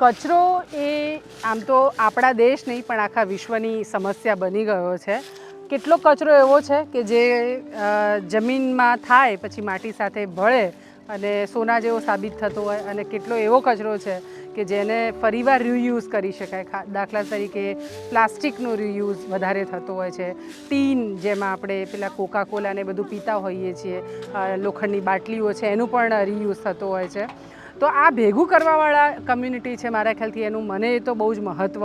કચરો એ આમ તો આપણા દેશ નહીં, પણ આખા વિશ્વની સમસ્યા બની ગયો છે. કેટલો કચરો એવો છે કે જે જમીનમાં થાય, પછી માટી સાથે ભળે અને સોના જેવો સાબિત થતો હોય અને કેટલો એવો કચરો છે કે જેને ફરીવાર રિયુઝ કરી શકાય. દાખલા તરીકે પ્લાસ્ટિકનો રિયુઝ વધારે થતો હોય છે. ટીન જેમાં આપણે પેલા કોકાકોલાને બધું પીતા હોઈએ છીએ લોખંડની બાટલીઓ છે, એનું પણ રિયુઝ થતો હોય છે. તો આ ભેગું કરવાવાળા કમ્યુનિટી છે મારા ખ્યાલથી, એનું મને તો બહુ જ મહત્ત્વ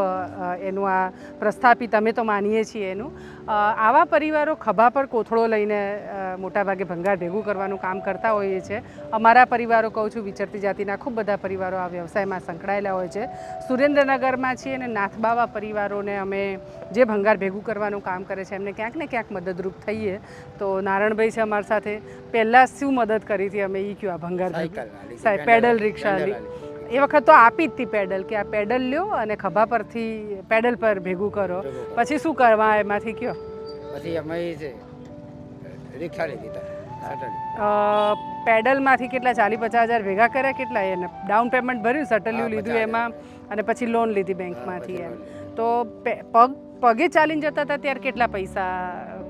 એનું આ પ્રસ્થાપિત, અમે તો માનીએ છીએ એનું. આવા પરિવારો ખભા પર કોથળો લઈને મોટાભાગે ભંગાર ભેગું કરવાનું કામ કરતા હોઈએ છીએ અમારા પરિવારો કહું છું, વિચરતી જાતિના ખૂબ બધા પરિવારો આ વ્યવસાયમાં સંકળાયેલા હોય છે. સુરેન્દ્રનગરમાં છીએ અને નાથબાવા પરિવારોને અમે જે ભંગાર ભેગું કરવાનું કામ કરે છે એમને ક્યાંક ને ક્યાંક મદદરૂપ થઈએ. તો નારણભાઈ છે અમારી સાથે. પહેલાં શું મદદ કરી હતી અમે? એ કયું આ ભંગાર ભેગું? સાહેબ પેડલ રિક્ષા એ વખત તો આપી જ હતી પેડલ કે આ પેડલ લ્યો અને ખભા પરથી પેડલ પર ભેગું કરો. પછી શું કરવા એમાંથી કયો? પછી અમે રિક્ષા લીધી પેડલમાંથી કેટલા ચાલી પચાસ હજાર ભેગા કર્યા કેટલા? એને ડાઉન પેમેન્ટ ભર્યું સટલ્યું લીધું એમાં અને પછી લોન લીધી બેંકમાંથી એમ. તો પગ પગે ચાલીને જતા હતા ત્યારે કેટલા પૈસા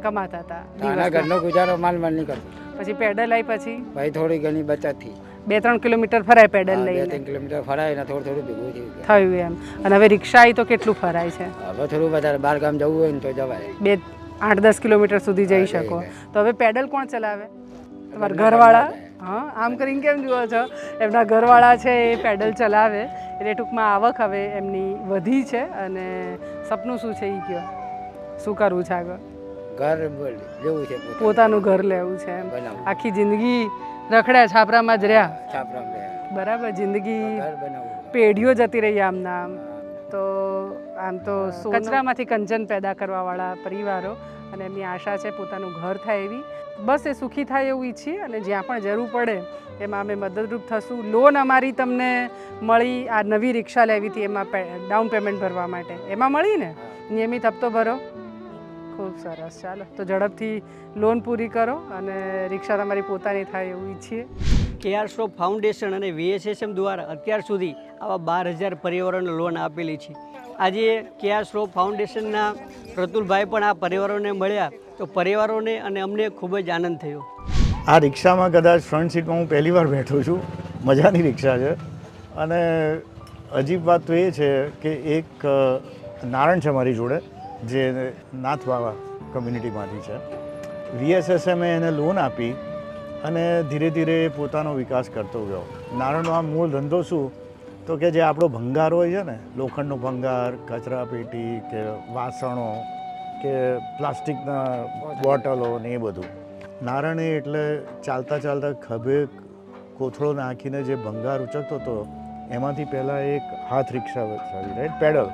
કમાતા હતા? નાના ઘરનો ગુજારો માલ માલ નહીં કરતો પછી પેડલ આવી પછી? ભાઈ થોડી ઘણી બચત થઈ બે ત્રણ કિલોમીટર ફરાય પેડલ લઈ બે ત્રણ કિલોમીટર ફરાય ને થોડું થોડું ભેગું થયું થયું એમ. અને હવે રિક્ષા આવી તો કેટલું ફરાય છે? હવે થોડું વધારે બહાર ગામ જવું હોય ને તો જવાય. બે આઠ દસ કિલોમીટર સુધી જઈ શકો. તો હવે પેડલ કોણ ચલાવે? તમારા ઘરવાળા. હા આમ કરીને કેમ જુઓ છો? એમના ઘરવાળા છે એ પેડલ ચલાવે. એટલે ટૂંકમાં આવક હવે એમની વધી છે અને સપનું શું છે એ કયો? શું કરવું છે આગળ? ઘર લેવું છે પોતાનું. ઘર લેવું છે એમ. આખી જિંદગી રખડ્યા છાપરામાં જ રહ્યા? છાપરામાં બરાબર જિંદગી પેઢીઓ જતી રહી આમ નામ તો આમ તો કચરામાંથી કંચન પેદા કરવાવાળા પરિવારો અને એમની આશા છે પોતાનું ઘર થાય એવી. બસ એ સુખી થાય એવું ઈચ્છીએ અને જ્યાં પણ જરૂર પડે એમાં અમે મદદરૂપ થશું. લોન અમારી તમને મળી આ નવી રિક્ષા લેવી હતી એમાં ડાઉન પેમેન્ટ ભરવા માટે. એમાં મળી ને? નિયમિત હપ્તો ભરો. ખૂબ સરસ. ચાલો તો ઝડપથી લોન પૂરી કરો અને રિક્ષા તમારી પોતાની થાય એવું ઈચ્છીએ. કેઆર સ્ટોપ ફાઉન્ડેશન અને વીએસએસએમ દ્વારા અત્યાર સુધી આવા બાર હજાર પરિવારોને લોન આપેલી છે. આજે કેઆર સ્લો ફાઉન્ડેશનના પ્રતુલભાઈ પણ આ પરિવારોને મળ્યા તો પરિવારોને અને અમને ખૂબ જ આનંદ થયો. આ રિક્ષામાં કદાચ ફ્રન્ટ સીટમાં હું પહેલી વાર બેઠો છું. મજાની રિક્ષા છે. અને અજીબ વાત તો એ છે કે એક નારણ છે મારી જોડે, જે નાથબાવા કમ્યુનિટીમાંથી છે. વીએસએસએમે એને લોન આપી અને ધીરે ધીરે પોતાનો વિકાસ કરતો ગયો. નારણનો આ મૂળ ધંધો શું? તો કે જે આપણો ભંગાર હોય છે ને, લોખંડનો ભંગાર, કચરા પેટી કે વાસણો કે પ્લાસ્ટિકના બોટલો ને એ બધું. નારણે એટલે ચાલતા ચાલતા ખભે કોથળો નાખીને જે ભંગાર ઉચકતો હતો એમાંથી પહેલાં એક હાથ રિક્ષા વસાવી રાઈટ પેડલ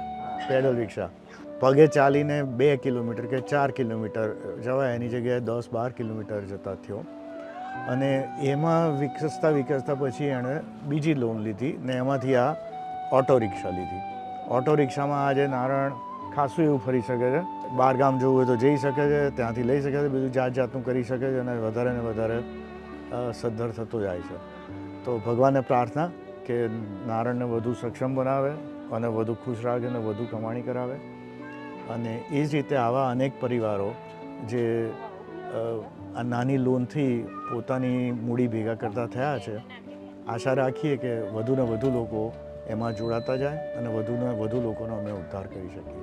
પેડલ રિક્ષા. પગે ચાલીને બે કિલોમીટર કે ચાર કિલોમીટર જવાય, એની જગ્યાએ દસ બાર કિલોમીટર જતા થયો. અને એમાં વિકસતા વિકસતા પછી એણે બીજી લોન લીધી ને એમાંથી આ ઓટો રિક્ષા લીધી. ઓટો રિક્ષામાં આજે નારણ ખાસું એવું ફરી શકે છે. બહાર ગામ જવું હોય તો જઈ શકે છે, ત્યાંથી લઈ શકે છે, બધું જાત જાતનું કરી શકે છે અને વધારે ને વધારે સદ્ધર થતો જાય છે. તો ભગવાનને પ્રાર્થના કે નારણને વધુ સક્ષમ બનાવે અને વધુ ખુશ રાખે અને વધુ કમાણી કરાવે. અને એ જ રીતે આવા અનેક પરિવારો જે આ નાની લોનથી પોતાની મૂડી ભેગા કરતા થયા છે. આશા રાખીએ કે વધુને વધુ લોકો એમાં જોડાતા જાય અને વધુને વધુ લોકોનો અમે ઉદ્ધાર કરી શકીએ.